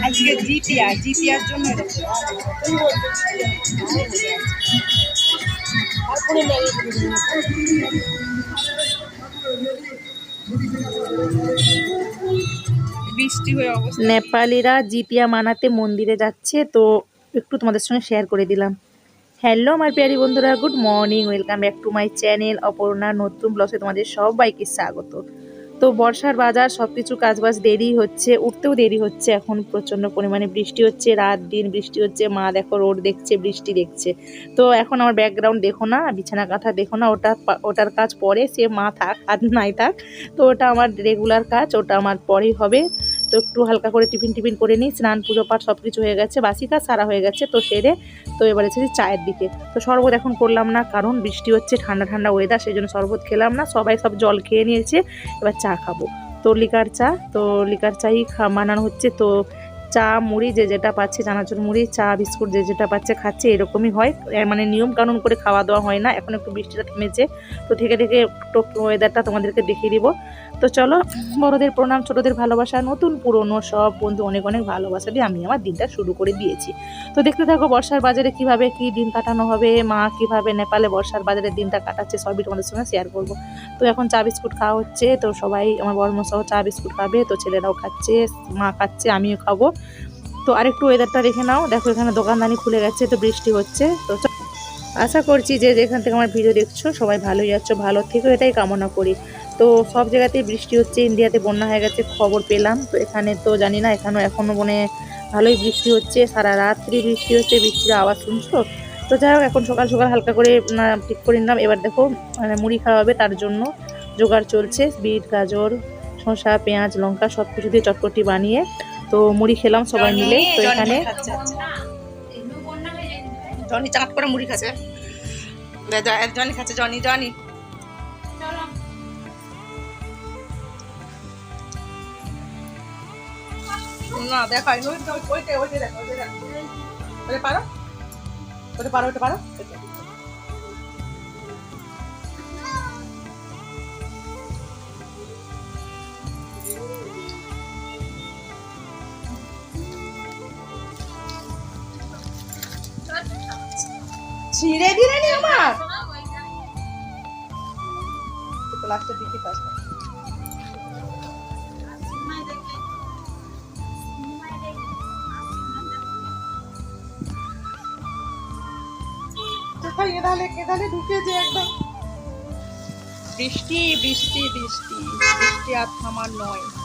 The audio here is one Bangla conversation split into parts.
আজকে জিপিআর জিপিআর জন্য এরকম নেপালিরা জিপিয়া মানাতে মন্দিরে যাচ্ছে, তো একটু তোমাদের সঙ্গে শেয়ার করে দিলাম। হ্যালো আমার প্রিয়ারি বন্ধুরা good morning welcome back to my channel Aparna, নতুন ব্লগে তোমাদের সবাইকে স্বাগত। তো বর্ষার বাজার সব কিছু কাজবাজ দেরি হচ্ছে, উঠতেও দেরি হচ্ছে এখন, প্রচণ্ড পরিমাণে বৃষ্টি হচ্ছে, রাত দিন বৃষ্টি হচ্ছে, মা দেখো রোড দেখছে, বৃষ্টি দেখছে। তো এখন আমার ব্যাকগ্রাউন্ড দেখো না, বিছানা কাঁথা দেখো না, ওটা ওটার কাজ পরে, সে মা থাক আর নাই থাক, তো ওটা আমার রেগুলার কাজ, ওটা আমার পরেই হবে। তো একটু হালকা করে টিফিন টিফিন করে নিই, স্নান, পুজো পাঠ সব কিছু হয়ে গেছে বাসি কাজ সারা হয়ে গেছে তো সেরে তো এবার এসেছি চায়ের দিকে। তো শরবত এখন করলাম না, কারণ বৃষ্টি হচ্ছে, ঠান্ডা ঠান্ডা ওয়েদার সেই জন্য শরবত খেলাম না, সবাই সব জল খেয়ে নিয়েছে, এবার চা খাব। তো লিকার চা, তো লিকার চাই বানানো হচ্ছে, তো চা, মুড়ি যে যেটা পাচ্ছে, চানাচুর মুড়ি, চা, বিস্কুট যে যেটা পাচ্ছে, খাচ্ছে, এরকমই হয়। মানে নিয়ম কানুন করে খাওয়া দাওয়া হয় না। এখন একটু বৃষ্টিটা থেমেছে, তো থেকে থেকে একটু ওয়েদারটা তোমাদেরকে দেখিয়ে দিব। তো চলো, বড়দের প্রণাম, ছোটদের ভালোবাসা, নতুন, পুরনো সব বন্ধু অনেক অনেক ভালোবাসা দিয়ে আমি আমার দিনটা শুরু করে দিয়েছি। তো দেখতে থাকো বর্ষার বাজারে কীভাবে কি দিন কাটানো হবে, মা কীভাবে নেপালে বর্ষার বাজারে দিনটা কাটাচ্ছে, সবই তোমাদের সঙ্গে শেয়ার করব। তো এখন চা, বিস্কুট খাওয়া হচ্ছে, তো সবাই আমার বর্মসহ চা, বিস্কুট খাবে, তো ছেলেরাও খাচ্ছে, মা খাচ্ছে, আমিও খাব। তো আরেকটু ওয়েদারটা দেখে নাও। দেখো এখানে দোকানদানি খুলে গেছে, তো বৃষ্টি হচ্ছে। তো আশা করছি যে যেখান থেকে আমার ভিডিও দেখছ, সবাই ভালোই আছো, ভালো থেকো, এটাই কামনা করি। তো সব জায়গাতেই বৃষ্টি হচ্ছে ইন্ডিয়াতে বন্যা হয়ে গেছে, খবর পেলাম। তো এখানে তো জানি না এখানেও এখনও মনে ভালোই বৃষ্টি হচ্ছে, সারা রাত্রি বৃষ্টি হচ্ছে, বৃষ্টির আওয়াজ শুনছো? তো যাই হোক, এখন সকাল সকাল হালকা করে ঠিক করে নিলাম। এবার দেখো মানে মুড়ি খাওয়া হবে তার জন্য। জোগাড় চলছে, বিট, গাজর, শসা, পেঁয়াজ, লঙ্কা সব কিছু দিয়ে চটপটি বানিয়ে তো মুড়ি খেলাম সবাই মিলে তো এখানে জনি চাট করে মুড়ি খাচ্ছে। জনি খাচ্ছে জনি জনি। না দেখো ওইটা ওইটা দেখো ওইটা পারো? ওটা পারো ওটা পারো? ছিঁড়ে দিলে নি আমার? কেদালে একদম। বৃষ্টি বৃষ্টি বৃষ্টি। বৃষ্টি আর থামার নয়।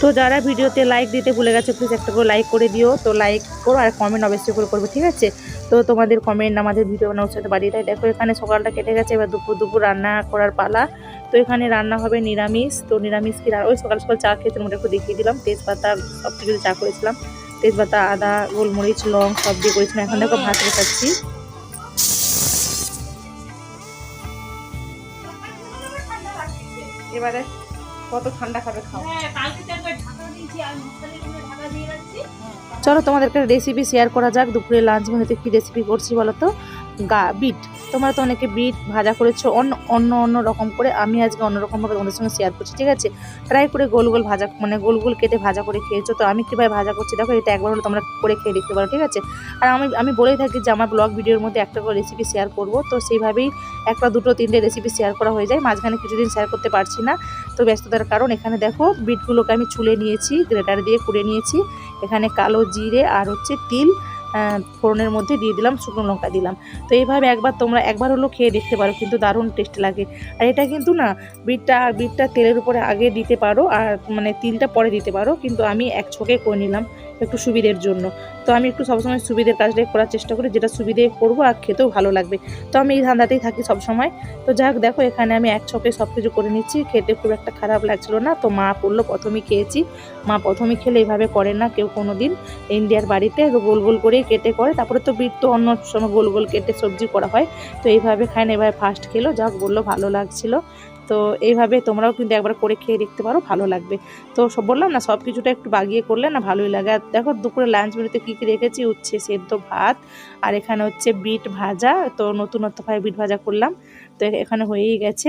তো যারা ভিডিওতে লাইক দিতে ভুলে গেছে প্লিজ একটা করে লাইক করে দিও। তো লাইক করো আর কমেন্ট অবশ্যই করে করবে, ঠিক আছে? তো তোমাদের কমেন্ট আমাদের ভিডিও বানানোর সাথে বাড়িয়ে দেয়। দেখো এখানে সকালটা কেটে গেছে, এবার দুপুর দুপুর রান্না করার পালা। তো এখানে রান্না হবে নিরামিষ। তো নিরামিষ কি ওই সকাল সকাল চা খেতে মোটা একটু দেখিয়ে দিলাম। তেজপাতা সব কিছু চা করেছিলাম। তেজপাতা, আদা, গোলমরিচ, লং সব দিয়ে করেছিলাম। এখন দেখো ভাত বসাচ্ছি। এবারে কত ঠান্ডা খাবে খাও। চলো তোমাদেরকে রেসিপি শেয়ার করা যাক দুপুরে লাঞ্চ মেনুতে কি রেসিপি করছি বলো তো? গা বিট তোমরা তো অনেকে বিট ভাজা করেছ, অন্য অন্য অন্য রকম করে। আমি আজকে অন্যরকমভাবে তোমাদের সঙ্গে শেয়ার করছি, ঠিক আছে? ট্রাই করে গোল গোল ভাজা মানে গোল গোল কেটে ভাজা করে খেয়েছো। তো আমি কীভাবে ভাজা করছি, দেখো, এটা একবার হলে তোমরা করে খেয়ে দেখতে পারো, ঠিক আছে? আর আমি আমি বলেই থাকি যে আমার ব্লগ ভিডিওর মধ্যে একটা করে রেসিপি শেয়ার করব। তো সেইভাবেই একটা, দুটো, তিনটে রেসিপি শেয়ার করা হয়ে যায়। মাঝখানে কিছুদিন শেয়ার করতে পারছি না, তো ব্যস্ততার কারণ। এখানে দেখো, বিটগুলোকে আমি ছুলে নিয়েছি, গ্রেটার দিয়ে কুড়ে নিয়েছি। এখানে কালো জিরে আর হচ্ছে তিল। ফোড়নের মধ্যে দিয়ে দিলাম, শুকনো লঙ্কা দিলাম। তো এইভাবে একবার তোমরা একবার হলো খেয়ে দেখতে পারো, কিন্তু দারুণ টেস্ট লাগে। আর এটা কিন্তু না, বিটটা বিটটা তেলের উপরে আগে দিতে পারো, আর মানে তিলটা পরে দিতে পারো, কিন্তু আমি এক ছকে করে নিলাম। একটু সুবিধের জন্য। তো আমি একটু সবসময় সুবিধের কাজটাই করার চেষ্টা করি, যেটা সুবিধে করব আর খেতেও ভালো লাগবে। তো আমি এই ধান্দাতেই থাকি সবসময়। তো যাক, দেখো, এখানে আমি এক ছকে সব কিছু করে নিচ্ছি। খেতে খুব একটা খারাপ লাগছিল না। তো মা করল প্রথমেই খেয়েছি। মা প্রথমেই খেলে এইভাবে করে না কেউ কোনো দিন ইন্ডিয়ার বাড়িতে গোল গোল করেই কেটে করে। তারপরে তো বিট তো অন্য সময় গোল গোল কেটে সবজি করা হয়। তো এইভাবে খায় না, এভাবে ফার্স্ট খেলো। যাক, বলল, ভালো লাগছিল। তো এইভাবে তোমরাও কিন্তু একবার করে খেয়ে দেখতে পারো, ভালো লাগবে। তো সব বললাম না, সব কিছুটা একটু বাগিয়ে করলে না ভালোই লাগে। আর দেখো দুপুরে লাঞ্চ মেনুতে কী কী রেখেছি? উচ্ছে, সেদ্ধ ভাত আর এখানে হচ্ছে বিট ভাজা। তো নতুনত্ব ভাই বিট ভাজা করলাম। তো এখানে হয়েই গেছে।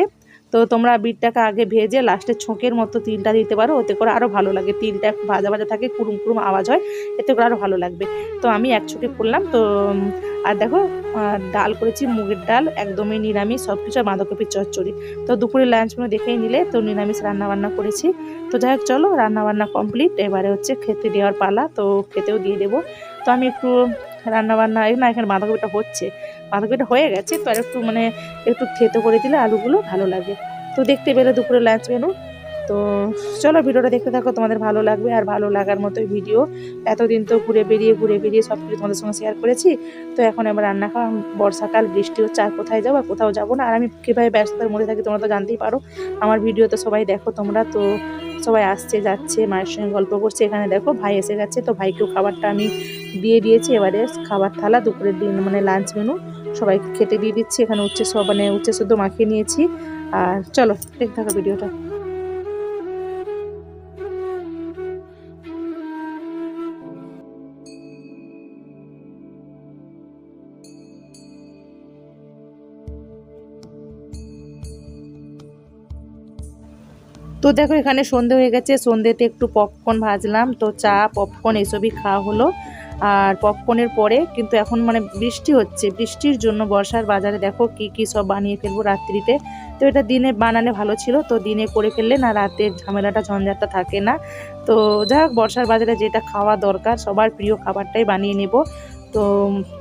তো তোমরা বিটটাকে আগে ভেজে লাস্টে ছোঁকের মতো তিলটা দিতে পারো, ওতে করে আরও ভালো লাগে। তিলটা ভাজা ভাজা থাকে, কুরুম কুরুম আওয়াজ হয়, এতে করে আরও ভালো লাগবে। তো আমি এক ছোকে করলাম, তো, আর দেখো ডাল করেছি, মুগের ডাল, একদমই নিরামিষ সব কিছু বাঁধাকপির চচ্চড়ি। তো দুপুরে লাঞ্চ মেনু দেখেই নিলে, তো নিরামিষ রান্নাবান্না করেছি। তো যাই হোক, চলো রান্নাবান্না কমপ্লিট এবারে হচ্ছে খেতে দেওয়ার পালা, তো খেতেও দিয়ে দেবো। তো আমি একটু রান্না বান্না এই না এখানে বাঁধাকপিটা হচ্ছে। বাঁধাকপিটা হয়ে গেছে, তো আর একটু মানে একটু থেতো করে দিলে আলুগুলো ভালো লাগে। তো দেখতে পেলে দুপুরে লাঞ্চ মেনু তো চলো ভিডিওটা দেখতে থাকো, তোমাদের ভালো লাগবে আর ভালো লাগার মতোই ভিডিও এতদিন তো ঘুরে বেরিয়ে ঘুরে বেরিয়ে সব কিছু তোমাদের সঙ্গে শেয়ার করেছি। তো এখন এবার রান্না খাওয়া, বর্ষাকাল, বৃষ্টি হচ্ছে, আর কোথায় যাব আর কোথাও যাব না। আর আমি কীভাবে ব্যস্ততার মধ্যে থাকি তোমরা তো জানতেই পারো। আমার ভিডিও তো সবাই দেখো তোমরা, তো সবাই আসছে, যাচ্ছে, মায়ের সঙ্গে গল্প করছে। এখানে দেখো ভাই এসে গেছে, তো ভাইকেও খাবারটা আমি দিয়ে দিয়েছি। এবারে খাবার থালা, দুপুরের দিন মানে লাঞ্চ মেনু সবাই খেতে দিয়ে দিচ্ছি। এখানে উচ্ছে মানে উচ্ছে শুদ্ধ মাখিয়ে নিয়েছি। আর চলো, দেখতে থাকো ভিডিওটা। তো দেখো এখানে সন্ধে হয়ে গেছে, সন্ধেতে একটু পপকর্ন ভাজলাম। তো চা পপকর্ন এসবই খাওয়া হলো। আর পপকর্নের পরে কিন্তু এখন মানে বৃষ্টি হচ্ছে। বৃষ্টির জন্য বর্ষার বাজারে দেখো কি কি সব বানিয়ে ফেলব রাত্রিতে। তো এটা দিনে বানালে ভালো ছিল। তো দিনে করে ফেললে না রাতের ঝামেলাটা, ঝঞ্ঝাটটা থাকে না। তো যাই হোক, বর্ষার বাজারে যেটা খাওয়া দরকার, সবার প্রিয় খাবারটাই বানিয়ে নেব। তো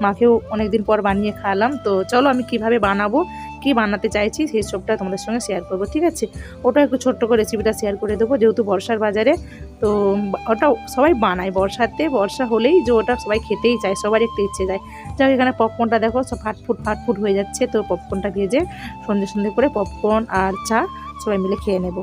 মাকেও অনেকদিন পর বানিয়ে খাওয়ালাম। তো চলো আমি কীভাবে বানাবো কি বানাতে চাইছি সেই সবটা তোমাদের সঙ্গে শেয়ার করব, ঠিক আছে? ওটা একটু ছোট্ট করে রেসিপিটা শেয়ার করে দেবো, যেহেতু বর্ষার বাজারে, তো ওটা সবাই বানায় বর্ষাতে। বর্ষা হলেই যে ওটা সবাই খেতেই চায়, সবার একটু ইচ্ছে যায়। যাক এখানে পপকর্নটা দেখো, সব ফাটফুট ফাটফুট হয়ে যাচ্ছে, তো পপকর্নটা ভেজে সন্ধে সন্ধে করে পপকর্ন আর চা সবাই মিলে খেয়ে নেব।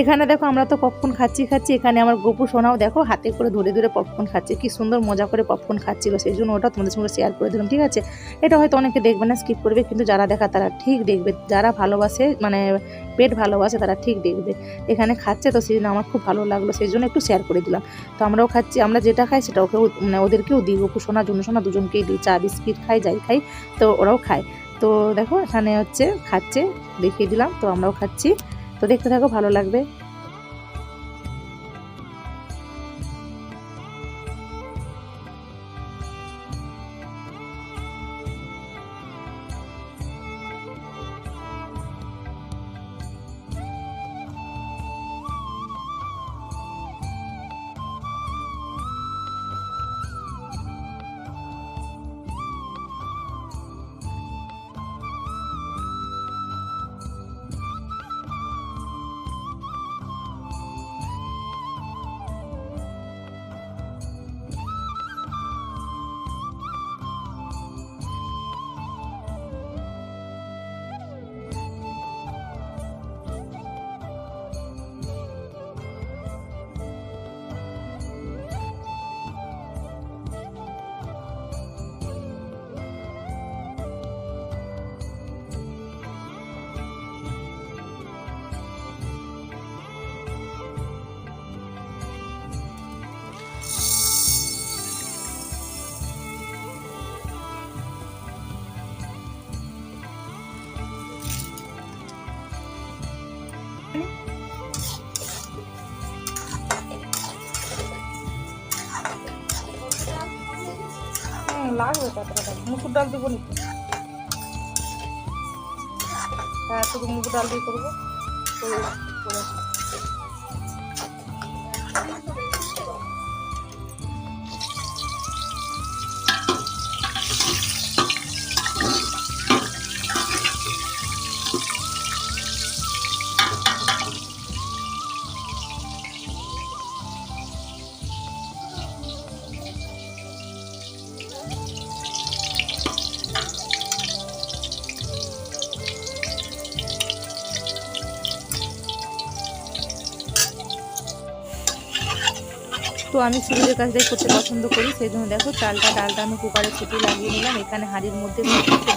এখানে দেখো আমরা তো পপকর্ন খাচ্ছি খাচ্ছি। এখানে আমার গপু সোনাও দেখো হাতে করে ধরে ধরে পপকর্ন খাচ্ছে। কি সুন্দর মজা করে পপকর্ন খাচ্ছিল। সেই জন্য ওটা তোমাদের সঙ্গে শেয়ার করে দিলাম, ঠিক আছে? এটা হয়তো অনেকে দেখবে না স্কিপ করবে, কিন্তু যারা দেখা তারা ঠিক দেখবে। যারা ভালোবাসে মানে পেট ভালোবাসে তারা ঠিক দেখবে। এখানে খাচ্ছে তো সেই জন্য আমার খুব ভালো লাগল, সেই জন্য একটু শেয়ার করে দিলাম। তো আমরাও খাচ্ছি, আমরা যেটা খাই সেটা ওকেও মানে ওদেরকেও দিই। গপু সোনা জন্য সোনা দুজনকেই দিই। চা, বিস্কিট খাই, যাই খাই, তো ওরাও খায়। তো দেখো এখানে হচ্ছে, খাচ্ছে, দেখিয়ে দিলাম। তো আমরাও খাচ্ছি। তো দেখতে থাকো ভালো লাগবে। লাগবে কতটা? মুসুর ডাল দেবো নাকি হ্যাঁ শুধু মুসুর ডাল দিয়ে করব। তো আমি সুবিধের কাজটাই করতে পছন্দ করি, সেই জন্য দেখো চালটা ডালটা আমি কুকারে ছুটি লাগিয়ে নিলাম। এখানে হাঁড়ির মধ্যে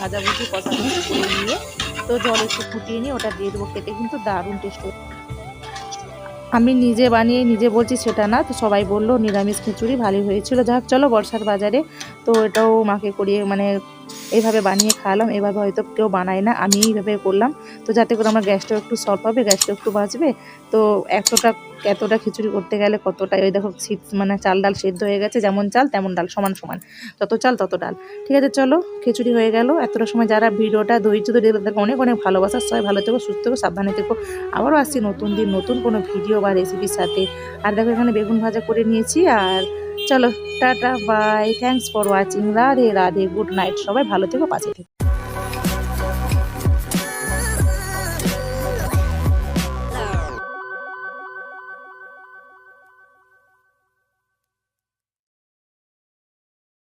ভাজাভুজি কষাকষি করে নিয়ে তো জল একটু ফুটিয়ে নিয়ে ওটা দিয়ে দেবো খেতে, কিন্তু দারুণ টেস্ট আমি নিজে বানিয়ে নিজে বলছি সেটা না, তো সবাই বলল, নিরামিষ খিচুড়ি, ভালোই হয়েছিল। যাক, চলো বর্ষার বাজারে, তো এটাও মাকে করিয়ে মানে এইভাবে বানিয়ে খাওয়ালাম, এভাবে হয়তো কেউ বানায় না আমি এইভাবে করলাম। তো যাতে করে আমার গ্যাসটাও একটু সলভ হবে, গ্যাসটা একটু বাঁচবে তো এতটা এতটা খিচুড়ি করতে গেলে কতটা ওই দেখো শীত মানে চাল ডাল সেদ্ধ হয়ে গেছে, যেমন চাল তেমন ডাল, সমান সমান। যত চাল তত ডাল। ঠিক আছে, চলো খিচুড়ি হয়ে গেল। এতটা সময় যারা ভিডিওটা ধৈর্য ধরে তাদেরকে অনেক অনেক ভালোবাসা। সবাই ভালো থেকো, সুস্থ থেকো, সাবধানে থেকো। আবারও আসছি নতুন দিন, নতুন কোনো ভিডিও বা রেসিপির সাথে। আর দেখো এখানে বেগুন ভাজা করে নিয়েছি, আর চলো, tata bye thanks for watching Radhe Radhe good night সবাই ভালো থেকো, পাশে থেকো।